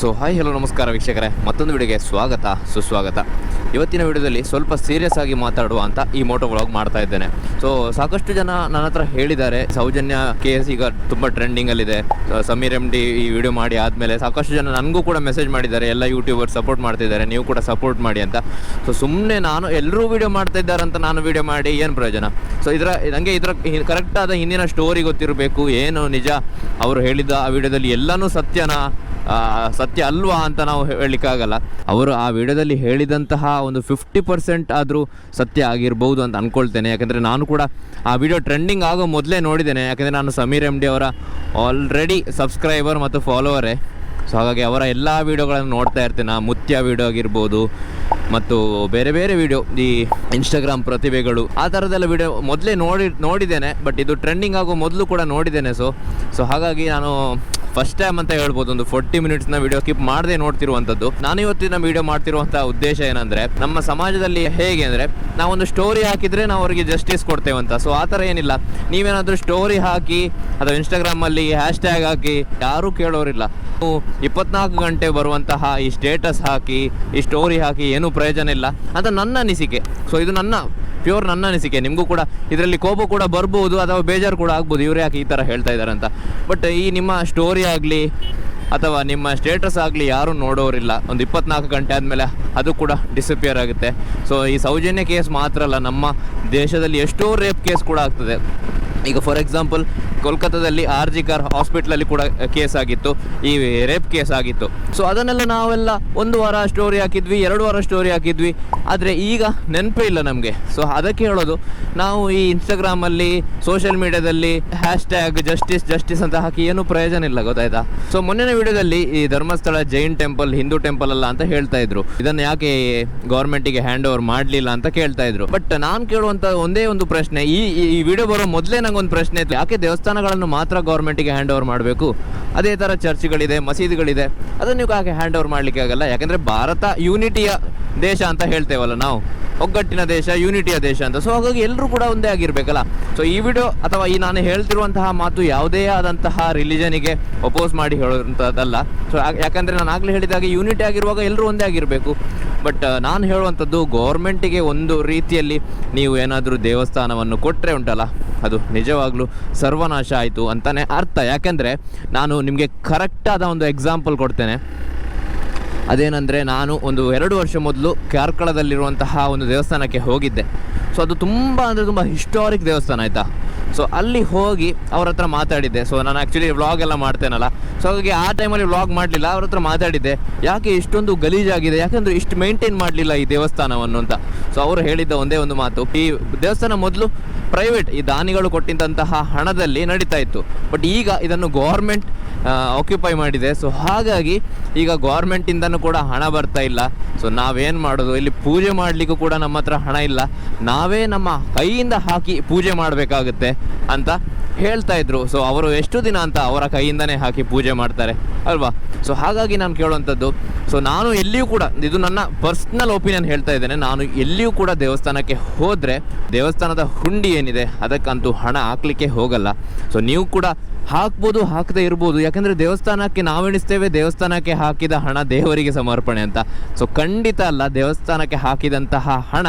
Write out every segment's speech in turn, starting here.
So hi hello ನಮಸ್ಕಾರ ವೀಕ್ಷಕರೇ. ಮತ್ತೊಂದು ವಿಡಿಯೋಗೆ ಸ್ವಾಗತ, ಸುಸ್ವಾಗತ. ಇವತ್ತಿನ ವಿಡಿಯೋದಲ್ಲಿ ಸ್ವಲ್ಪ ಸೀರಿಯಸ್ ಆಗಿ ಮಾತಾಡುವ ಅಂತ ಈ ಮೋಟೋ ವ್ಲಾಗ್ ಮಾಡ್ತಾ ಇದ್ದೇನೆ. ಸೊ ಸಾಕಷ್ಟು ಜನ ನನ್ನ ಹತ್ರ ಹೇಳಿದ್ದಾರೆ, ಸೌಜನ್ಯ ಕೇಸ್ ಈಗ ತುಂಬ ಟ್ರೆಂಡಿಂಗಲ್ಲಿದೆ ಸಮೀರ್ ಎಂ ಡಿ ಈ ವಿಡಿಯೋ ಮಾಡಿ ಆದಮೇಲೆ ಸಾಕಷ್ಟು ಜನ ನನಗೂ ಕೂಡ ಮೆಸೇಜ್ ಮಾಡಿದ್ದಾರೆ, ಎಲ್ಲ ಯೂಟ್ಯೂಬರ್ ಸಪೋರ್ಟ್ ಮಾಡ್ತಿದ್ದಾರೆ, ನೀವು ಕೂಡ ಸಪೋರ್ಟ್ ಮಾಡಿ ಅಂತ. ಸೊ ಸುಮ್ಮನೆ ನಾನು ಎಲ್ಲರೂ ವಿಡಿಯೋ ಮಾಡ್ತಾ ಇದ್ದಾರೆ ಅಂತ ನಾನು ವಿಡಿಯೋ ಮಾಡಿ ಏನು ಪ್ರಯೋಜನ? ಸೊ ಇದರ ನನಗೆ ಇದರ ಕರೆಕ್ಟಾದ ಹಿಂದಿನ ಸ್ಟೋರಿ ಗೊತ್ತಿರಬೇಕು, ಏನು ನಿಜ, ಅವರು ಹೇಳಿದ ಆ ವಿಡಿಯೋದಲ್ಲಿ ಎಲ್ಲನೂ ಸತ್ಯನಾ? ಸತ್ಯ ಅಲ್ವಾ ಅಂತ ನಾವು ಹೇಳಲಿಕ್ಕಾಗಲ್ಲ. ಅವರು ಆ ವಿಡಿಯೋದಲ್ಲಿ ಹೇಳಿದಂತಹ ಒಂದು ಫಿಫ್ಟಿ ಪರ್ಸೆಂಟ್ ಆದರೂ ಸತ್ಯ ಆಗಿರ್ಬೋದು ಅಂತ ಅಂದ್ಕೊಳ್ತೇನೆ ಯಾಕಂದರೆ ನಾನು ಕೂಡ ಆ ವಿಡಿಯೋ ಟ್ರೆಂಡಿಂಗ್ ಆಗೋ ಮೊದಲೇ ನೋಡಿದ್ದೇನೆ. ಯಾಕಂದರೆ ನಾನು ಸಮೀರ್ ಎಂ ಅವರ ಆಲ್ರೆಡಿ ಸಬ್ಸ್ಕ್ರೈಬರ್ ಮತ್ತು ಫಾಲೋವರೇ ಸೊ ಹಾಗಾಗಿ ಅವರ ಎಲ್ಲ ವೀಡಿಯೋಗಳನ್ನು ನೋಡ್ತಾ ಇರ್ತೇನೆ. ಆ ಮುತ್ಯ ವೀಡಿಯೋ ಆಗಿರ್ಬೋದು ಮತ್ತು ಬೇರೆ ಬೇರೆ ವಿಡಿಯೋ, ಈ ಇನ್ಸ್ಟಾಗ್ರಾಮ್ ಪ್ರತಿಭೆಗಳು, ಆ ಥರದ್ದೆಲ್ಲ ವಿಡಿಯೋ ಮೊದಲೇ ನೋಡಿ, ನೋಡಿದ್ದೇನೆ. ಬಟ್ ಇದು ಟ್ರೆಂಡಿಂಗ್ ಆಗೋ ಮೊದಲು ಕೂಡ ನೋಡಿದ್ದೇನೆ. ಸೊ ಸೊ ಹಾಗಾಗಿ ನಾನು ಫಸ್ಟ್ ಟೈಮ್ ಅಂತ ಹೇಳ್ಬೋದು, ಒಂದು ಫೋರ್ಟಿ ನ ವಿಡಿಯೋ ಕ್ಲಿಪ್ ಮಾಡದೆ ನೋಡ್ತಿರುವಂತದ್ದು ನಾನು ಇವತ್ತಿನ ವಿಡಿಯೋ ಮಾಡ್ತಿರುವಂಥ ಉದ್ದೇಶ ಏನಂದ್ರೆ, ನಮ್ಮ ಸಮಾಜದಲ್ಲಿ ಹೇಗೆ ಅಂದರೆ, ನಾವೊಂದು ಸ್ಟೋರಿ ಹಾಕಿದ್ರೆ ನಾವು ಅವರಿಗೆ ಜಸ್ಟಿಸ್ ಕೊಡ್ತೇವೆ ಅಂತ. ಸೊ ಆತರ ಏನಿಲ್ಲ. ನೀವೇನಾದರೂ ಸ್ಟೋರಿ ಹಾಕಿ, ಅಥವಾ ಇನ್ಸ್ಟಾಗ್ರಾಮಲ್ಲಿ ಹ್ಯಾಶ್ ಟ್ಯಾಗ್ ಹಾಕಿ, ಯಾರೂ ಕೇಳೋರಿಲ್ಲ. ಇಪ್ಪತ್ನಾಲ್ಕು ಗಂಟೆ ಬರುವಂತಹ ಈ ಸ್ಟೇಟಸ್ ಹಾಕಿ, ಈ ಸ್ಟೋರಿ ಹಾಕಿ ಏನೂ ಪ್ರಯೋಜನ ಇಲ್ಲ. ಅಂತ ನನ್ನ ಅನಿಸಿಕೆ. ಸೊ ಇದು ನನ್ನ ಪ್ಯೂರ್ ನನ್ನ ಅನಿಸಿಕೆ. ನಿಮಗೂ ಕೂಡ ಇದರಲ್ಲಿ ಕೋಪ ಕೂಡ ಬರ್ಬೋದು, ಅಥವಾ ಬೇಜಾರು ಕೂಡ ಆಗ್ಬೋದು. ಇವ್ರು ಯಾಕೆ ಈ ಥರ ಹೇಳ್ತಾ ಇದ್ದಾರೆ ಅಂತ. ಬಟ್ ಈ ನಿಮ್ಮ ಸ್ಟೋರಿ ಆಗಲಿ, ಅಥವಾ ನಿಮ್ಮ ಸ್ಟೇಟಸ್ ಆಗಲಿ ಯಾರೂ ನೋಡೋರಿಲ್ಲ. ಒಂದು ಇಪ್ಪತ್ನಾಲ್ಕು ಗಂಟೆ ಆದಮೇಲೆ ಅದು ಕೂಡ ಡಿಸಪಿಯರ್ ಆಗುತ್ತೆ. ಸೊ ಈ ಸೌಜನ್ಯ ಕೇಸ್ ಮಾತ್ರ ಅಲ್ಲ, ನಮ್ಮ ದೇಶದಲ್ಲಿ ಎಷ್ಟೋ ರೇಪ್ ಕೇಸ್ ಕೂಡ ಆಗ್ತದೆ. ಈಗ ಫಾರ್ ಎಕ್ಸಾಂಪಲ್ ಕೋಲ್ಕತ್ತಾದಲ್ಲಿ ಆರ್ ಜಿ ಕಾರ್ ಹಾಸ್ಪಿಟ್ಲಲ್ಲಿ ಕೂಡ ಕೇಸ್ ಆಗಿತ್ತು, ಈ ರೇಪ್ ಕೇಸ್ ಆಗಿತ್ತು. ಸೊ ಅದನ್ನೆಲ್ಲ ನಾವೆಲ್ಲ ಒಂದು ವಾರ ಸ್ಟೋರಿ ಹಾಕಿದ್ವಿ, ಎರಡು ವಾರ ಸ್ಟೋರಿ ಹಾಕಿದ್ವಿ. ಆದರೆ ಈಗ ನೆನಪೇ ಇಲ್ಲ ನಮಗೆ. ಸೊ ಅದಕ್ಕೆ ಹೇಳೋದು, ನಾವು ಈ ಇನ್ಸ್ಟಾಗ್ರಾಮಲ್ಲಿ ಸೋಷಿಯಲ್ ಮೀಡಿಯಾದಲ್ಲಿ ಹ್ಯಾಶ್ ಟ್ಯಾಗ್ ಜಸ್ಟಿಸ್ ಜಸ್ಟಿಸ್ ಅಂತ ಹಾಕಿ ಏನು ಪ್ರಯೋಜನ ಇಲ್ಲ, ಗೊತ್ತಾಯ್ತಾ? ಸೊ ಮೊನ್ನೆ ವಿಡಿಯೋದಲ್ಲಿ ಈ ಧರ್ಮಸ್ಥಳ ಜೈನ್ ಟೆಂಪಲ್ ಹಿಂದೂ ಟೆಂಪಲ್ ಅಲ್ಲ ಅಂತ ಹೇಳ್ತಾ ಇದ್ರು. ಇದನ್ನು ಯಾಕೆ ಗೌರ್ಮೆಂಟಿಗೆ ಹ್ಯಾಂಡ್ ಓವರ್ ಮಾಡಲಿಲ್ಲ ಅಂತ ಕೇಳ್ತಾ ಇದ್ರು. ಬಟ್ ನಾನು ಕೇಳುವಂತ ಒಂದೇ ಒಂದು ಪ್ರಶ್ನೆ, ಈ ಈ ವಿಡಿಯೋ ಬರೋ ಮೊದಲೇ ನಂಗೊಂದು ಪ್ರಶ್ನೆ ಇತ್ತು ಯಾಕೆ ದೇವಸ್ಥಾನಗಳನ್ನು ಮಾತ್ರ ಗೌರ್ಮೆಂಟಿಗೆ ಹ್ಯಾಂಡ್ ಓವರ್ ಮಾಡಬೇಕು. ಅದೇ ಥರ ಚರ್ಚ್ಗಳಿದೆ, ಮಸೀದಿಗಳಿದೆ. ಅದನ್ನು ನೀವು ಹಾಗೆ ಹ್ಯಾಂಡ್ ಓವರ್ ಮಾಡಲಿಕ್ಕೆ ಆಗಲ್ಲ. ಯಾಕಂದರೆ ಭಾರತ ಯೂನಿಟಿಯ ದೇಶ ಅಂತ ಹೇಳ್ತೇವಲ್ಲ ನಾವು. ಒಗ್ಗಟ್ಟಿನ ದೇಶ, ಯೂನಿಟಿಯ ದೇಶ ಅಂತ. ಸೊ ಹಾಗಾಗಿ ಎಲ್ಲರೂ ಕೂಡ ಒಂದೇ ಆಗಿರಬೇಕಲ್ಲ. ಸೊ ಈ ವಿಡಿಯೋ ಅಥವಾ ಈ ನಾನು ಹೇಳ್ತಿರುವಂತಹ ಮಾತು ಯಾವುದೇ ಆದಂತಹ ರಿಲಿಜನಿಗೆ ಅಪೋಸ್ ಮಾಡಿ ಹೇಳುವಂಥದ್ದಲ್ಲ ಸೊ ಯಾಕಂದರೆ ನಾನು ಆಗಲೇ ಹೇಳಿದಾಗ ಯೂನಿಟಿ ಆಗಿರುವಾಗ ಎಲ್ಲರೂ ಒಂದೇ ಆಗಿರಬೇಕು. ಬಟ್ ನಾನು ಹೇಳುವಂಥದ್ದು ಗೌರ್ಮೆಂಟಿಗೆ ಒಂದು ರೀತಿಯಲ್ಲಿ ನೀವು ಏನಾದರೂ ದೇವಸ್ಥಾನವನ್ನು ಕೊಟ್ಟರೆ ಉಂಟಲ್ಲ, ಅದು ನಿಜವಾಗ್ಲೂ ಸರ್ವನಾಶ ಆಯಿತು ಅಂತಲೇ ಅರ್ಥ. ಯಾಕೆಂದರೆ ನಾನು ನಿಮಗೆ ಕರೆಕ್ಟಾದ ಒಂದು ಎಕ್ಸಾಂಪಲ್ ಕೊಡ್ತೇನೆ. ಅದೇನೆಂದರೆ ನಾನು ಒಂದು ಎರಡು ವರ್ಷ ಮೊದಲು ಕಾರ್ಕಳದಲ್ಲಿರುವಂತಹ ಒಂದು ದೇವಸ್ಥಾನಕ್ಕೆ ಹೋಗಿದ್ದೆ. ಸೊ ಅದು ತುಂಬ ಅಂದರೆ ತುಂಬ ಹಿಸ್ಟಾರಿಕ್ ದೇವಸ್ಥಾನ ಆಯಿತಾ? ಸೊ ಅಲ್ಲಿ ಹೋಗಿ ಅವ್ರ ಹತ್ರ ಮಾತಾಡಿದ್ದೆ. ಸೊ ನಾನು ಆ್ಯಕ್ಚುಲಿ ವ್ಲಾಗ್ ಎಲ್ಲ ಮಾಡ್ತೇನಲ್ಲ. ಸೊ ಹಾಗಾಗಿ ಆ ಟೈಮಲ್ಲಿ ವ್ಲಾಗ್ ಮಾಡಲಿಲ್ಲ, ಅವ್ರ ಹತ್ರ ಮಾತಾಡಿದ್ದೆ. ಯಾಕೆ ಇಷ್ಟೊಂದು ಗಲೀಜಾಗಿದೆ? ಯಾಕಂದ್ರೆ ಇಷ್ಟು ಮೇಂಟೈನ್ ಮಾಡಲಿಲ್ಲ ಈ ದೇವಸ್ಥಾನವನ್ನು ಅಂತ. ಸೊ ಅವರು ಹೇಳಿದ್ದ ಒಂದೇ ಒಂದು ಮಾತು. ಈ ದೇವಸ್ಥಾನ ಮೊದಲು ಪ್ರೈವೇಟ್ ಈ ದಾನಿಗಳು ಕೊಟ್ಟಿದ್ದಂತಹ ಹಣದಲ್ಲಿ ನಡೀತಾ ಇತ್ತು. ಬಟ್ ಈಗ ಇದನ್ನು ಗೌರ್ಮೆಂಟ್ ಆಕ್ಯುಪೈ ಮಾಡಿದೆ. ಸೊ ಹಾಗಾಗಿ ಈಗ ಗೌರ್ಮೆಂಟಿಂದನೂ ಕೂಡ ಹಣ ಬರ್ತಾ ಇಲ್ಲ. ಸೊ ನಾವೇನು ಮಾಡೋದು? ಇಲ್ಲಿ ಪೂಜೆ ಮಾಡಲಿಕ್ಕೂ ಕೂಡ ನಮ್ಮ ಹಣ ಇಲ್ಲ. ನಾವೇ ನಮ್ಮ ಕೈಯಿಂದ ಹಾಕಿ ಪೂಜೆ ಮಾಡಬೇಕಾಗುತ್ತೆ. ಅಂತ ಹೇಳ್ತಾ ಇದ್ರು. ಸೊ ಅವರು ಎಷ್ಟು ದಿನ ಅಂತ ಅವರ ಕೈಯಿಂದನೇ ಹಾಕಿ ಪೂಜೆ ಮಾಡ್ತಾರೆ, ಅಲ್ವಾ? ಸೊ ಹಾಗಾಗಿ ನಾನು ಕೇಳುವಂಥದ್ದು ಸೊ ನಾನು ಎಲ್ಲಿಯೂ ಕೂಡ, ಇದು ನನ್ನ ಪರ್ಸ್ನಲ್ ಒಪಿನಿಯನ್ ಹೇಳ್ತಾ ಇದ್ದೇನೆ, ನಾನು ಎಲ್ಲಿಯೂ ಕೂಡ ದೇವಸ್ಥಾನಕ್ಕೆ ಹೋದರೆ, ದೇವಸ್ಥಾನದ ಹುಂಡಿ ಏನಿದೆ, ಅದಕ್ಕಂತೂ ಹಣ ಹಾಕ್ಲಿಕ್ಕೆ ಹೋಗಲ್ಲ. ಸೊ ನೀವು ಕೂಡ ಹಾಕ್ಬೋದು, ಹಾಕದೇ ಇರ್ಬೋದು, ಯಾಕಂದರೆ ದೇವಸ್ಥಾನಕ್ಕೆ ನಾವೆಣಿಸ್ತೇವೆ ದೇವಸ್ಥಾನಕ್ಕೆ ಹಾಕಿದ ಹಣ ದೇವರಿಗೆ ಸಮರ್ಪಣೆ ಅಂತ. ಸೊ ಖಂಡಿತ ಅಲ್ಲ, ದೇವಸ್ಥಾನಕ್ಕೆ ಹಾಕಿದಂತಹ ಹಣ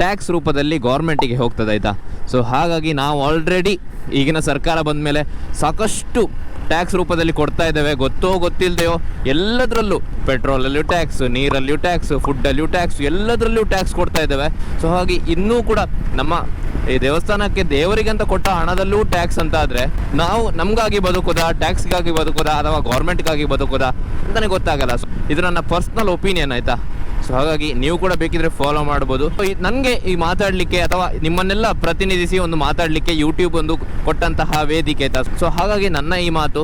ಟ್ಯಾಕ್ಸ್ ರೂಪದಲ್ಲಿ ಗೌರ್ಮೆಂಟಿಗೆ ಹೋಗ್ತದೆ ಆಯಿತಾ? ಸೊ ಹಾಗಾಗಿ ನಾವು ಆಲ್ರೆಡಿ ಈಗಿನ ಸರ್ಕಾರ ಬಂದ ಮೇಲೆ ಸಾಕಷ್ಟು ಟ್ಯಾಕ್ಸ್ ರೂಪದಲ್ಲಿ ಕೊಡ್ತಾ ಇದ್ದೇವೆ. ಗೊತ್ತೋ ಗೊತ್ತಿಲ್ಲದೆಯೋ ಎಲ್ಲದರಲ್ಲೂ ಪೆಟ್ರೋಲಲ್ಲಿಯೂ ಟ್ಯಾಕ್ಸ್ ನೀರಲ್ಲಿಯೂ ಟ್ಯಾಕ್ಸ್ ಫುಡ್ಡಲ್ಲಿಯೂ ಟ್ಯಾಕ್ಸ್ ಎಲ್ಲದರಲ್ಲೂ ಟ್ಯಾಕ್ಸ್ ಕೊಡ್ತಾ ಇದ್ದೇವೆ. ಸೊ ಹಾಗೆ ಇನ್ನೂ ಕೂಡ ನಮ್ಮ ಈ ದೇವಸ್ಥಾನಕ್ಕೆ ದೇವರಿಗೆ ಅಂತ ಕೊಟ್ಟ ಹಣದಲ್ಲೂ ಟ್ಯಾಕ್ಸ್ ಅಂತ ಆದರೆ ನಾವು ನಮಗಾಗಿ ಬದುಕೋದಾ ಟ್ಯಾಕ್ಸ್ಗಾಗಿ ಬದುಕುದಾ, ಅಥವಾ ಗೌರ್ಮೆಂಟ್ಗಾಗಿ ಬದುಕುದಾ ಅಂತಲೇ ಗೊತ್ತಾಗಲ್ಲ. ಸೊ ಇದು ನನ್ನ ಪರ್ಸ್ನಲ್ ಒಪಿನಿಯನ್ ಆಯಿತಾ? ಸೊ ಹಾಗಾಗಿ ನೀವು ಕೂಡ ಬೇಕಿದ್ರೆ ಫಾಲೋ ಮಾಡ್ಬೋದು. ನನಗೆ ಈ ಮಾತಾಡಲಿಕ್ಕೆ ಅಥವಾ ನಿಮ್ಮನ್ನೆಲ್ಲ ಪ್ರತಿನಿಧಿಸಿ ಒಂದು ಮಾತಾಡಲಿಕ್ಕೆ ಯೂಟ್ಯೂಬ್ ಒಂದು ಕೊಟ್ಟಂತಹ ವೇದಿಕೆ ಸೊ ಹಾಗಾಗಿ ನನ್ನ ಈ ಮಾತು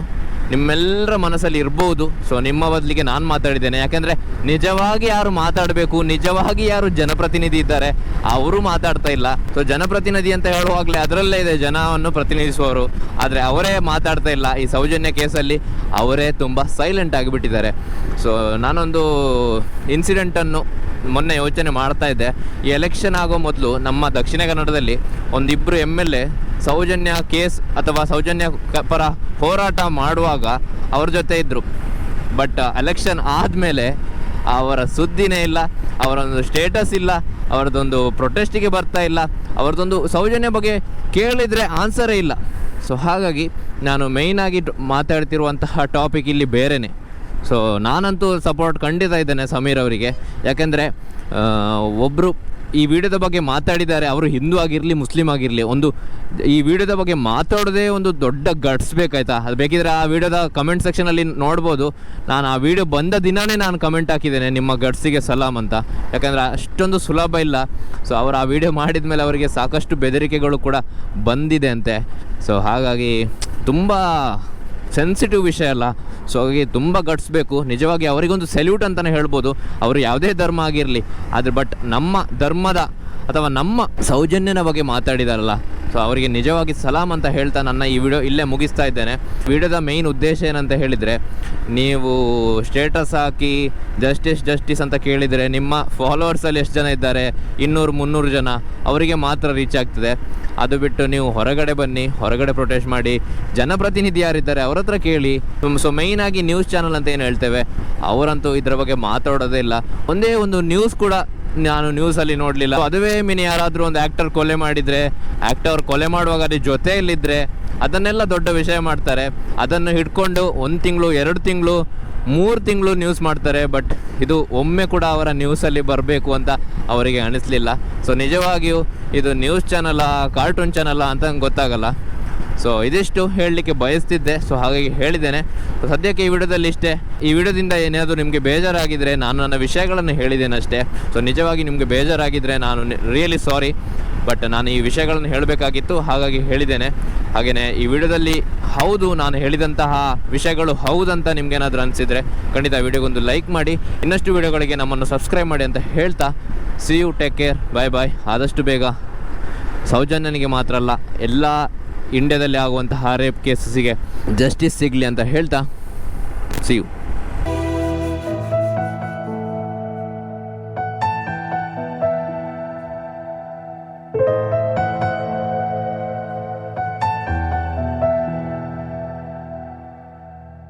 ನಿಮ್ಮೆಲ್ಲರ ಮನಸ್ಸಲ್ಲಿ ಇರ್ಬೋದು. ಸೊ ನಿಮ್ಮ ಬದಲಿಗೆ ನಾನು ಮಾತಾಡಿದ್ದೇನೆ. ಯಾಕೆಂದರೆ ನಿಜವಾಗಿ ಯಾರು ಮಾತಾಡಬೇಕು, ನಿಜವಾಗಿ ಯಾರು ಜನಪ್ರತಿನಿಧಿ ಇದ್ದಾರೆ, ಅವರು ಮಾತಾಡ್ತಾ ಇಲ್ಲ. ಸೊ ಜನಪ್ರತಿನಿಧಿ ಅಂತ ಹೇಳುವಾಗಲೇ ಅದರಲ್ಲೇ ಇದೆ ಜನವನ್ನು ಪ್ರತಿನಿಧಿಸುವವರು. ಆದರೆ ಅವರೇ ಮಾತಾಡ್ತಾ ಇಲ್ಲ. ಈ ಸೌಜನ್ಯ ಕೇಸಲ್ಲಿ ಅವರೇ ತುಂಬ ಸೈಲೆಂಟ್ ಆಗಿಬಿಟ್ಟಿದ್ದಾರೆ ಸೊ ನಾನೊಂದು ಇನ್ಸಿಡೆಂಟನ್ನು ಮೊನ್ನೆ ಯೋಚನೆ ಮಾಡ್ತಾ ಇದ್ದೆ. ಈ ಎಲೆಕ್ಷನ್ ಆಗೋ ಮೊದಲು ನಮ್ಮ ದಕ್ಷಿಣ ಕನ್ನಡದಲ್ಲಿ ಒಂದಿಬ್ಬರು M L A Soujanya case ಅಥವಾ ಸೌಜನ್ಯ ಪರ ಹೋರಾಟ ಮಾಡುವಾಗ ಅವ್ರ ಜೊತೆ ಇದ್ದರು ಬಟ್ ಎಲೆಕ್ಷನ್ ಆದಮೇಲೆ ಅವರ ಸುದ್ದಿನೇ ಇಲ್ಲ, ಅವರೊಂದು ಸ್ಟೇಟಸ್ ಇಲ್ಲ, ಅವರದೊಂದು ಪ್ರೊಟೆಸ್ಟಿಗೆ ಬರ್ತಾ ಇಲ್ಲ, ಅವರದೊಂದು ಸೌಜನ್ಯ ಬಗ್ಗೆ ಕೇಳಿದರೆ ಆನ್ಸರೇ ಇಲ್ಲ. ಸೊ ಹಾಗಾಗಿ ನಾನು ಮೇಯ್ನಾಗಿ ಮಾತಾಡ್ತಿರುವಂತಹ ಟಾಪಿಕ್ ಇಲ್ಲಿ ಬೇರೆನೇ. ಸೊ ನಾನಂತೂ ಸಪೋರ್ಟ್ ಖಂಡಿತ ಇದ್ದೇನೆ ಸಮೀರ್ ಅವರಿಗೆ. ಯಾಕೆಂದರೆ ಒಬ್ಬರು ಈ ವಿಡಿಯೋದ ಬಗ್ಗೆ ಮಾತಾಡಿದ್ದಾರೆ, ಅವರು ಹಿಂದೂ ಆಗಿರಲಿ, ಮುಸ್ಲಿಂ ಆಗಿರಲಿ, ಒಂದು ಈ ವಿಡಿಯೋದ ಬಗ್ಗೆ ಮಾತಾಡೋದೇ ಒಂದು ದೊಡ್ಡ ಗಟ್ಸ್ ಬೇಕಾಯ್ತಾ? ಅದು ಬೇಕಿದ್ರೆ ಆ ವಿಡಿಯೋದ ಕಮೆಂಟ್ ಸೆಕ್ಷನಲ್ಲಿ ನೋಡ್ಬೋದು. ನಾನು ಆ ವಿಡಿಯೋ ಬಂದ ದಿನವೇ ನಾನು ಕಮೆಂಟ್ ಹಾಕಿದ್ದೇನೆ, ನಿಮ್ಮ ಗಟ್ಸಿಗೆ ಸಲಾಮ್ ಅಂತ. ಯಾಕಂದರೆ ಅಷ್ಟೊಂದು ಸುಲಭ ಇಲ್ಲ. ಸೊ ಅವರು ಆ ವಿಡಿಯೋ ಮಾಡಿದ ಮೇಲೆ ಅವರಿಗೆ ಸಾಕಷ್ಟು ಬೆದರಿಕೆಗಳು ಕೂಡ ಬಂದಿದೆ ಅಂತೆ. ಸೊ ಹಾಗಾಗಿ ತುಂಬ ಸೆನ್ಸಿಟಿವ್ ವಿಷಯ ಅಲ್ಲ. ಸೊ ಹಾಗಾಗಿ ತುಂಬ ಗಟ್ಸ್ಬೇಕು ನಿಜವಾಗಿ ಅವರಿಗೊಂದು ಸೆಲ್ಯೂಟ್ ಅಂತಲೇ ಹೇಳ್ಬೋದು. ಅವರು ಯಾವುದೇ ಧರ್ಮ ಆಗಿರಲಿ. ಆದರೆ ಬಟ್ ನಮ್ಮ ಧರ್ಮದ ಅಥವಾ ನಮ್ಮ ಸೌಜನ್ಯನ ಬಗ್ಗೆ ಮಾತಾಡಿದಾರಲ್ಲ ಸೊ ಅವರಿಗೆ ನಿಜವಾಗಿ ಸಲಾಮ್ ಅಂತ ಹೇಳ್ತಾ ನನ್ನ ಈ ವಿಡಿಯೋ ಇಲ್ಲೇ ಮುಗಿಸ್ತಾ ಇದ್ದೇನೆ. ವಿಡಿಯೋದ ಮೇಯ್ನ್ ಉದ್ದೇಶ ಏನಂತ ಹೇಳಿದರೆ, ನೀವು ಸ್ಟೇಟಸ್ ಹಾಕಿ ಜಸ್ಟಿಸ್ ಜಸ್ಟಿಸ್ ಅಂತ ಕೇಳಿದರೆ ನಿಮ್ಮ ಫಾಲೋವರ್ಸಲ್ಲಿ ಎಷ್ಟು ಜನ ಇದ್ದಾರೆ? ಇನ್ನೂರು, ಮುನ್ನೂರು ಜನ. ಅವರಿಗೆ ಮಾತ್ರ ರೀಚ್ ಆಗ್ತದೆ. ಅದು ಬಿಟ್ಟು ನೀವು ಹೊರಗಡೆ ಬನ್ನಿ, ಹೊರಗಡೆ ಪ್ರೊಟೆಸ್ಟ್ ಮಾಡಿ. ಜನಪ್ರತಿನಿಧಿ ಯಾರಿದ್ದಾರೆ ಅವ್ರ ಹತ್ರ ಕೇಳಿ. ಸೊ ಮೇಯ್ನ್ ಆಗಿ ನ್ಯೂಸ್ ಚಾನಲ್ ಅಂತ ಏನು ಹೇಳ್ತೇವೆ? ಅವರಂತೂ ಇದರ ಬಗ್ಗೆ ಮಾತಾಡೋದೇ ಇಲ್ಲ. ಒಂದೇ ಒಂದು ನ್ಯೂಸ್ ಕೂಡ ನಾನು ನ್ಯೂಸಲ್ಲಿ ನೋಡಲಿಲ್ಲ. ಅದುವೇ ಮಿನಿ ಯಾರಾದರೂ ಒಂದು ಆ್ಯಕ್ಟರ್ ಕೊಲೆ ಮಾಡಿದರೆ ಆ್ಯಕ್ಟರ್ ಕೊಲೆ ಮಾಡುವಾಗ ಅದ್ರ ಜೊತೆಯಲ್ಲಿದ್ದರೆ ಅದನ್ನೆಲ್ಲ ದೊಡ್ಡ ವಿಷಯ ಮಾಡ್ತಾರೆ. ಅದನ್ನು ಹಿಡ್ಕೊಂಡು ಒಂದು ತಿಂಗಳು, ಎರಡು ತಿಂಗಳು, ಮೂರು ತಿಂಗಳು ನ್ಯೂಸ್ ಮಾಡ್ತಾರೆ ಬಟ್ ಇದು ಒಮ್ಮೆ ಕೂಡ ಅವರ ನ್ಯೂಸಲ್ಲಿ ಬರಬೇಕು ಅಂತ ಅವರಿಗೆ ಅನಿಸ್ಲಿಲ್ಲ. ಸೊ ನಿಜವಾಗಿಯೂ ಇದು ನ್ಯೂಸ್ ಚಾನಲ್ ಕಾರ್ಟೂನ್ ಚಾನಲ್ ಅಂತ ಗೊತ್ತಾಗಲ್ಲ. ಸೊ ಇದಿಷ್ಟು ಹೇಳಲಿಕ್ಕೆ ಬಯಸ್ತಿದ್ದೆ. ಸೊ ಹಾಗಾಗಿ ಹೇಳಿದ್ದೇನೆ. ಸದ್ಯಕ್ಕೆ ಈ ವಿಡಿಯೋದಲ್ಲಿ ಇಷ್ಟೇ. ಈ ವಿಡಿಯೋದಿಂದ ಏನಾದರೂ ನಿಮಗೆ ಬೇಜಾರಾಗಿದ್ದರೆ ನಾನು ನನ್ನ ವಿಷಯಗಳನ್ನು ಹೇಳಿದ್ದೇನೆ ಅಷ್ಟೇ. ಸೊ ನಿಜವಾಗಿ ನಿಮಗೆ ಬೇಜಾರಾಗಿದ್ದರೆ ನಾನು ರಿಯಲಿ ಸಾರಿ ಬಟ್ ನಾನು ಈ ವಿಷಯಗಳನ್ನು ಹೇಳಬೇಕಾಗಿತ್ತು. ಹಾಗಾಗಿ ಹೇಳಿದ್ದೇನೆ. ಹಾಗೆಯೇ ಈ ವಿಡಿಯೋದಲ್ಲಿ ಹೌದು, ನಾನು ಹೇಳಿದಂತಹ ವಿಷಯಗಳು ಹೌದಂತ ನಿಮಗೇನಾದರೂ ಅನಿಸಿದರೆ ಖಂಡಿತ ವಿಡಿಯೋಗೊಂದು ಲೈಕ್ ಮಾಡಿ. ಇನ್ನಷ್ಟು ವಿಡಿಯೋಗಳಿಗೆ ನಮ್ಮನ್ನು ಸಬ್ಸ್ಕ್ರೈಬ್ ಮಾಡಿ ಅಂತ ಹೇಳ್ತಾ. See you take care bye bye ಆದಷ್ಟು ಬೇಗ. ಸೌಜನ್ಯನಿಗೆ ಮಾತ್ರ ಅಲ್ಲ, ಎಲ್ಲ ಇಂಡಿಯಾದಲ್ಲಿ ಆಗುವಂತಹ ರೇಪ್ ಕೇಸಸ್ಸಿಗೆ ಜಸ್ಟಿಸ್ ಸಿಗಲಿ ಅಂತ ಹೇಳ್ತಾ ಸಿ ಯು